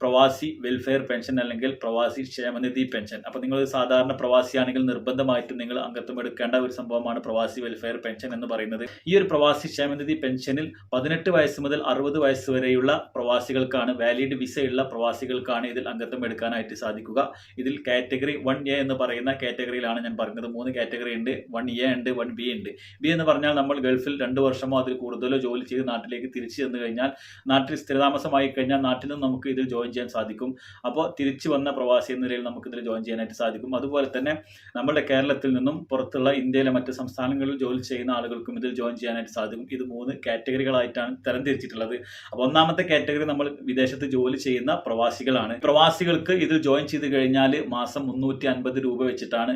പ്രവാസി welfare pension അല്ലെങ്കിൽ പ്രവാസി ക്ഷേമനിധി പെൻഷൻ അപ്പോൾ നിങ്ങൾ സാധാരണ പ്രവാസിയാണെങ്കിൽ നിർബന്ധമായിട്ടും നിങ്ങൾ അംഗത്വം എടുക്കേണ്ട ഒരു സംഭവമാണ് പ്രവാസി വെൽഫെയർ പെൻഷൻ എന്ന് പറയുന്നത്. ഈ ഒരു പ്രവാസി ക്ഷേമനിധി പെൻഷനിൽ പതിനെട്ട് വയസ്സ് മുതൽ അറുപത് വയസ്സ് വരെയുള്ള പ്രവാസികൾക്കാണ് വാലിഡ് വിസയുള്ള പ്രവാസികൾക്കാണ് ഇതിൽ അംഗത്വം എടുക്കാനായിട്ട് സാധിക്കുക. ഇതിൽ കാറ്റഗറി വൺ എ എന്ന് പറയുന്ന കാറ്റഗറിയിലാണ് ഞാൻ പറഞ്ഞത്. മൂന്ന് കാറ്റഗറി ഉണ്ട്. വൺ എ ഉണ്ട് വൺ ബി ഉണ്ട്. ബി എന്ന് പറഞ്ഞാൽ നമ്മൾ ഗൾഫിൽ രണ്ട് വർഷമോ അതിൽ കൂടുതലോ ജോലി ചെയ്ത് നാട്ടിലേക്ക് തിരിച്ചു ചെന്ന് കഴിഞ്ഞാൽ നാട്ടിൽ സ്ഥിരതാമസമായി കഴിഞ്ഞാൽ നാട്ടിൽ നിന്ന് നമുക്ക് ഇതിൽ ജോയിൻ ചെയ്യാൻ സാധിക്കും. അപ്പോൾ തിരിച്ചു വന്ന പ്രവാസി എന്ന നിലയിൽ നമുക്ക് ഇതിൽ ജോയിൻ ചെയ്യാനായിട്ട് സാധിക്കും. അതുപോലെ തന്നെ നമ്മുടെ കേരളത്തിൽ നിന്നും പുറത്തുള്ള ഇന്ത്യയിലെ മറ്റ് സംസ്ഥാനങ്ങളിൽ ജോലി ചെയ്യുന്ന ആളുകൾക്കും ഇതിൽ ജോയിൻ ചെയ്യാനായിട്ട് സാധിക്കും. ഇത് മൂന്ന് കാറ്റഗറികളായിട്ടാണ് തരംതിരിച്ചിട്ടുള്ളത്. അപ്പോൾ ഒന്നാമത്തെ കാറ്റഗറി നമ്മൾ വിദേശത്ത് ജോലി ചെയ്യുന്ന പ്രവാസികളാണ്. പ്രവാസികൾക്ക് ഇതിൽ ജോയിൻ ചെയ്ത് കഴിഞ്ഞാൽ മാസം മുന്നൂറ്റി അൻപത് രൂപ വെച്ചിട്ടാണ്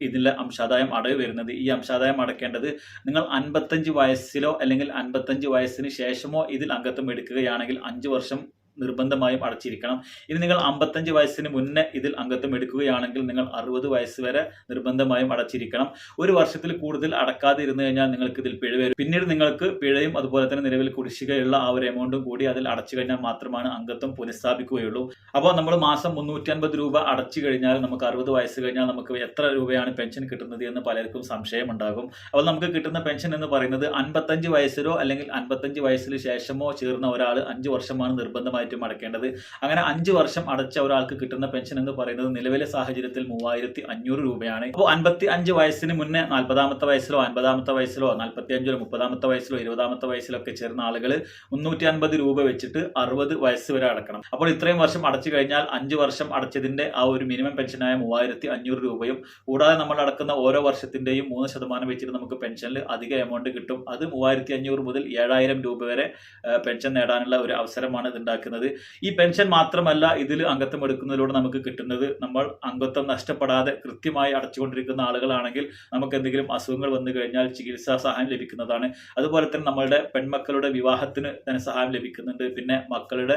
ഇതിലെ അംശാദായം അടവ് വരുന്നത്. ഈ അംശാദായം അടക്കേണ്ടത് നിങ്ങൾ അൻപത്തഞ്ച് വയസ്സിലോ അല്ലെങ്കിൽ അൻപത്തഞ്ച് വയസ്സിന് ശേഷമോ ഇതിൽ അംഗത്വം എടുക്കുകയാണെങ്കിൽ അഞ്ച് വർഷം നിർബന്ധമായും അടച്ചിരിക്കണം. ഇനി നിങ്ങൾ അമ്പത്തഞ്ച് വയസ്സിന് മുന്നേ ഇതിൽ അംഗത്വം എടുക്കുകയാണെങ്കിൽ നിങ്ങൾ അറുപത് വയസ്സ് വരെ നിർബന്ധമായും അടച്ചിരിക്കണം. ഒരു വർഷത്തിൽ കൂടുതൽ അടക്കാതെ ഇരുന്നു കഴിഞ്ഞാൽ നിങ്ങൾക്ക് ഇതിൽ പിഴ വരും. പിന്നീട് നിങ്ങൾക്ക് പിഴയും അതുപോലെ തന്നെ നിലവിൽ കുടിശ്ശികയുള്ള ആ ഒരു എമൗണ്ടും കൂടി അതിൽ അടച്ചു കഴിഞ്ഞാൽ മാത്രമാണ് അംഗത്വം പുനഃസ്ഥാപിക്കുകയുള്ളൂ. അപ്പോൾ നമ്മൾ മാസം മുന്നൂറ്റി അൻപത് രൂപ അടച്ചു കഴിഞ്ഞാൽ നമുക്ക് അറുപത് വയസ്സ് കഴിഞ്ഞാൽ നമുക്ക് എത്ര രൂപയാണ് പെൻഷൻ കിട്ടുന്നത് എന്ന് പലർക്കും സംശയം ഉണ്ടാകും അപ്പോൾ നമുക്ക് കിട്ടുന്ന പെൻഷൻ എന്ന് പറയുന്നത് അൻപത്തഞ്ച് വയസ്സിലോ അല്ലെങ്കിൽ അൻപത്തഞ്ച് വയസ്സിന് ശേഷമോ ചേർന്ന ഒരാൾ അഞ്ച് വർഷമാണ് നിർബന്ധമായിട്ടും അടയ്ക്കേണ്ടത് അങ്ങനെ അഞ്ച് വർഷം അടച്ച ഒരാൾക്ക് കിട്ടുന്ന പെൻഷൻ എന്ന് പറയുന്നത് നിലവിലെ സാഹചര്യത്തിൽ മൂവായിരത്തി അഞ്ഞൂറ് രൂപയാണ്. അപ്പോൾ അൻപത്തി അഞ്ച് വയസ്സിന് മുന്നേ നാൽപ്പതാമത്തെ വയസ്സിലോ അൻപതാമത്തെ വയസ്സിലോ നാൽപ്പത്തി അഞ്ചിലോ മുപ്പതാമത്തെ വയസ്സിലോ ഇരുപതാമത്തെ വയസ്സിലൊക്കെ ചേർന്ന ആളുകൾ മുന്നൂറ്റി അൻപത് രൂപ വെച്ചിട്ട് അറുപത് വയസ്സ് വരെ അടക്കണം. അപ്പോൾ ഇത്രയും വർഷം അടച്ചു കഴിഞ്ഞാൽ അഞ്ച് വർഷം അടച്ചതിന്റെ ആ ഒരു മിനിമം പെൻഷനായ മൂവായിരത്തി അഞ്ഞൂറ് രൂപയും കൂടാതെ നമ്മൾ അടക്കുന്ന ഓരോ വർഷത്തിന്റെയും മൂന്ന് ശതമാനം വെച്ചിട്ട് നമുക്ക് പെൻഷനിൽ അധിക എമൗണ്ട് കിട്ടും. അത് മൂവായിരത്തി അഞ്ഞൂറ് മുതൽ ഏഴായിരം രൂപ വരെ പെൻഷൻ നേടാനുള്ള ഒരു അവസരമാണ് ഇത് ഉണ്ടാക്കുന്നത്. ഈ പെൻഷൻ മാത്രമല്ല ഇതിൽ അംഗത്വം എടുക്കുന്നതിലൂടെ നമുക്ക് കിട്ടുന്നത് നമ്മൾ അംഗത്വം നഷ്ടപ്പെടാതെ കൃത്യമായി അടച്ചുകൊണ്ടിരിക്കുന്ന ആളുകളാണെങ്കിൽ നമുക്ക് എന്തെങ്കിലും അസുഖങ്ങൾ വന്നു കഴിഞ്ഞാൽ ചികിത്സാ സഹായം ലഭിക്കുന്നതാണ്. അതുപോലെ തന്നെ നമ്മളുടെ പെൺമക്കളുടെ വിവാഹത്തിന് ധനസഹായം ലഭിക്കുന്നുണ്ട്. പിന്നെ മക്കളുടെ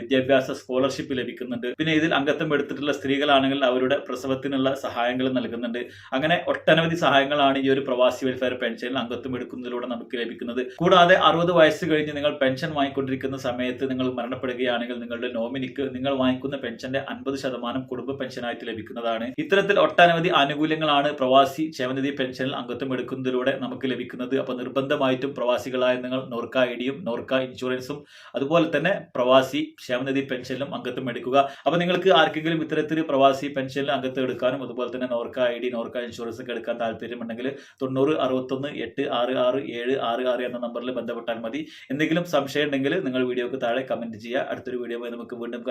വിദ്യാഭ്യാസ സ്കോളർഷിപ്പ് ലഭിക്കുന്നുണ്ട്. പിന്നെ ഇതിൽ അംഗത്വം എടുത്തിട്ടുള്ള സ്ത്രീകളാണെങ്കിൽ അവരുടെ പ്രസവത്തിനുള്ള സഹായങ്ങൾ നൽകുന്നുണ്ട്. അങ്ങനെ ഒട്ടനവധി സഹായങ്ങളാണ് ഈ ഒരു പ്രവാസി വെൽഫെയർ പെൻഷനിൽ അംഗത്വം എടുക്കുന്നതിലൂടെ നമുക്ക് ലഭിക്കുന്നത്. കൂടാതെ അറുപത് വയസ്സ് കഴിഞ്ഞ് നിങ്ങൾ പെൻഷൻ വാങ്ങിക്കൊണ്ടിരിക്കുന്ന സമയത്ത് നിങ്ങൾ മരണപ്പെടുകയാണെങ്കിൽ നിങ്ങളുടെ നോമിനിക്ക് നിങ്ങൾ വാങ്ങിക്കുന്ന പെൻഷന്റെ അൻപത് ശതമാനം കുടുംബ പെൻഷനായിട്ട് ലഭിക്കുന്നതാണ്. ഇത്തരത്തിൽ ഒട്ടനവധി ആനുകൂല്യങ്ങളാണ് പ്രവാസി ക്ഷേമനിധി പെൻഷനിൽ അംഗത്വം എടുക്കുന്നതിലൂടെ നമുക്ക് ലഭിക്കുന്നത്. അപ്പോൾ നിർബന്ധമായിട്ടും പ്രവാസികളായ നിങ്ങൾ നോർക്ക ഐ ഡിയും നോർക്ക ഇൻഷുറൻസും അതുപോലെ തന്നെ പ്രവാസി ക്ഷേമനിധി പെൻഷനിലും അംഗത്വം എടുക്കുക. അപ്പോൾ നിങ്ങൾക്ക് ആർക്കെങ്കിലും ഇത്തരത്തിൽ പ്രവാസി പെൻഷനിൽ അംഗത്വം എടുക്കാനും അതുപോലെ തന്നെ Norka I D Norka insurance ഒക്കെ എടുക്കാൻ താല്പര്യമുണ്ടെങ്കിൽ തൊണ്ണൂറ് അറുപത്തൊന്ന് എട്ട് ആറ് ആറ് ഏഴ് ആറ് ആറ് എന്ന നമ്പറിൽ ബന്ധപ്പെട്ടാൽ മതി. എന്തെങ്കിലും സംശയം ഉണ്ടെങ്കിൽ നിങ്ങൾ വീഡിയോക്ക് താഴെ കമന്റ് ചെയ്യുക. അടുത്തൊരു വീഡിയോ നമുക്ക് വീണ്ടും കാണാം.